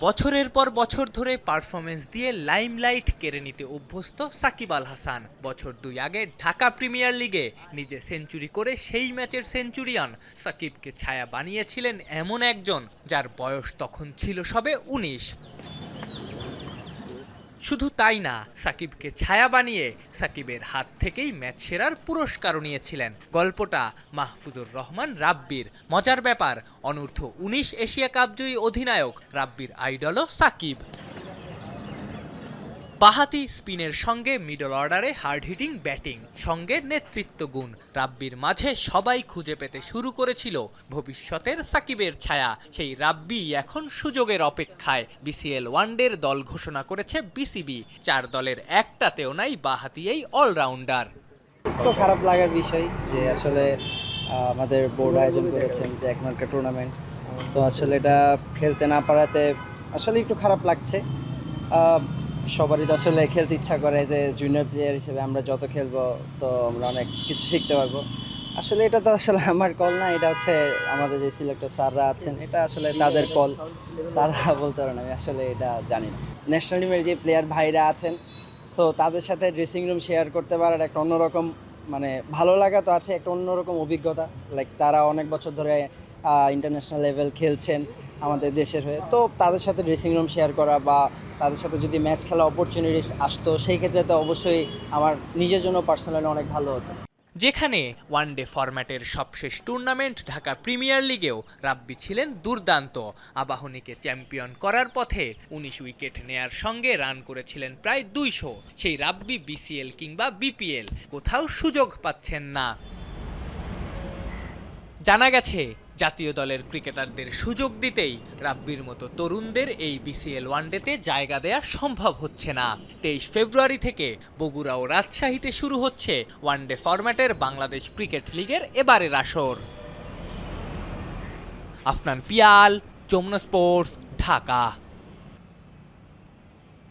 বছরের পর বছর ধরে পারফরমেন্স দিয়ে লাইমলাইট কেড়ে নিতে অভ্যস্ত সাকিব আল হাসান। বছর দুই আগে ঢাকা প্রিমিয়ার লিগে নিজে সেঞ্চুরি করে সেই ম্যাচের সেঞ্চুরিয়ান সাকিবকে ছায়া বানিয়েছিলেন এমন একজন যার বয়স তখন ছিল সবে উনিশ। শুধু তাই না, সাকিবকে ছায়া বানিয়ে সাকিবের হাত থেকেই ম্যাচ সেরার পুরস্কারও নিয়েছিলেন। গল্পটা মাহফুজুর রহমান রাব্বির। মজার ব্যাপার, অনূর্ধ্ব উনিশ এশিয়া কাপজয়ী অধিনায়ক রাব্বির আইডলও সাকিব। বাহাতি স্পিনের সঙ্গে মিডল অর্ডারে হার্ড হিটিং, ব্যাটিং, সঙ্গে নেতৃত্ব গুণ। রাব্বির মাঝে সবাই খুঁজে পেতে শুরু করেছিল। ভবিষ্যতের সাকিবের ছায়া, সেই রাব্বি এখন সুযোগের অপেক্ষায়। বিসিএল ওয়ানডের দল ঘোষণা করেছে বিসিবি। চার দলের একটাতেও নাই বাহাতি এই অলরাউন্ডার। খারাপ লাগার বিষয় যে আসলে আমাদের বোর্ড আয়োজন করেছেন যে একমাত্র টুর্নামেন্ট তো আসলে এটা খেলতে না পারাতে আসলে একটু খারাপ লাগছে। সবারই তো আসলে খেলতে ইচ্ছা করে যে জুনিয়র প্লেয়ার হিসেবে আমরা যত খেলব, তো আমরা অনেক কিছু শিখতে পারব। আসলে এটা তো আসলে আমার কল না, এটা হচ্ছে আমাদের যে সিলেক্টর স্যাররা আছেন, এটা আসলে তাদের কল তারা বলতে পারেন আমি আসলে এটা জানি না। ন্যাশনাল টিমের যে প্লেয়ার ভাইরা আছেন সো তাদের সাথে ড্রেসিং রুম শেয়ার করতে পারার একটা অন্যরকম মানে ভালো লাগা তো আছে, একটা অন্যরকম অভিজ্ঞতা। লাইক তারা অনেক বছর ধরে ইন্টারন্যাশনাল লেভেল খেলছেন। আমাদের দেশের হয়ে। তো তাদের সাথে ড্রেসিং রুম শেয়ার করা বা তাদের সাথে যদি ম্যাচ খেলা অপরচুনিটি আসতো, সেই ক্ষেত্রে তো অবশ্যই আমার নিজের জন্য পার্সোনালি অনেক ভালো হতো। যেখানে ওয়ানডে ফরম্যাটের সবশেষ টুর্নামেন্ট ঢাকা প্রিমিয়ার লিগেও রাব্বি ছিলেন দুর্দান্ত। আবাহনীকে চ্যাম্পিয়ন করার পথে উনিশ উইকেট নেয়ার সঙ্গে রান করেছিলেন প্রায় দুইশো। সেই রাব্বি বিসিএল কিংবা বিপিএল কোথাও সুযোগ পাচ্ছেন না। জানা গেছে, জাতীয় দলের ক্রিকেটারদের সুযোগ দিতেই রাব্বির মতো তরুণদের এই বিসিএল ওয়ানডেতে জায়গা দেয়া সম্ভব হচ্ছে না। তেইশ ফেব্রুয়ারি থেকে বগুড়া ও রাজশাহীতে শুরু হচ্ছে ওয়ানডে ফরম্যাটের বাংলাদেশ ক্রিকেট লিগের এবারের আসর। আফনান পিয়াল, যমুনা স্পোর্টস, ঢাকা।